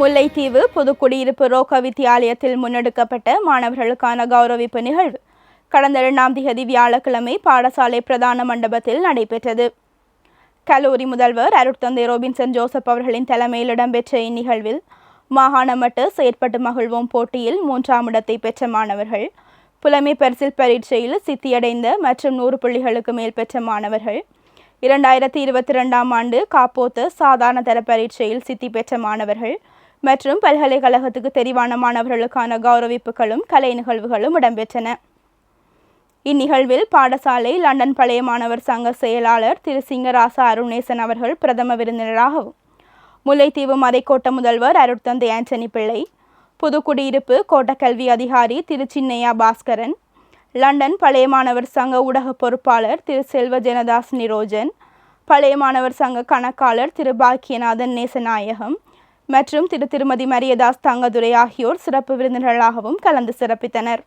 முல்லைத்தீவு புதுக்குடியிருப்பு ரோக வித்தியாலயத்தில் முன்னெடுக்கப்பட்ட மாணவர்களுக்கான கௌரவிப்பு நிகழ்வு. கடந்த இரண்டாம் திகதி வியாழக்கிழமை பாடசாலை பிரதான மண்டபத்தில் நடைபெற்றது. கல்லூரி முதல்வர் அருட்தந்தை ரோபின்சன் ஜோசப் அவர்களின் தலைமையில் இடம்பெற்ற இந்நிகழ்வில் மாகாண மட்டு செயற்பட்டு மகிழ்வோம் போட்டியில் மூன்றாம் இடத்தை பெற்ற மாணவர்கள் புலமை பரிசில் பரீட்சையில் சித்தியடைந்த மற்றும் நூறு புள்ளிகளுக்கு மேல் பெற்ற மாணவர்கள் இரண்டாயிரத்தி இருபத்தி ரெண்டாம் ஆண்டு காப்போத்து சாதாரண தர பரீட்சையில் சித்தி பெற்ற மாணவர்கள் மற்றும் பல்கலைக்கழகத்துக்கு தெரிவான மாணவர்களுக்கான கௌரவிப்புகளும் கலை நிகழ்வுகளும் இடம்பெற்றன. இந்நிகழ்வில் பாடசாலை லண்டன் பழைய மாணவர் சங்க செயலாளர் திரு. சிங்கராசா அருணேசன் அவர்கள் பிரதம விருந்தினராகவும் முல்லைத்தீவு மதைக்கோட்ட முதல்வர் அருட்தந்தை ஆண்டனி பிள்ளை புதுக்குடியிருப்பு கோட்டக்கல்வி அதிகாரி திரு. சின்னையா பாஸ்கரன் லண்டன் பழைய மாணவர் சங்க ஊடக பொறுப்பாளர் திரு. செல்வ ஜனதாஸ் நிரோஜன் பழைய மாணவர் சங்க கணக்காளர் திரு. பாக்கியநாதன் நேசநாயகம் மற்றும் திரு திருமதி மரியதாஸ் தங்கதுரை ஆகியோர் சிறப்பு விருந்தினர்களாகவும் கலந்து சிறப்பித்தனர்.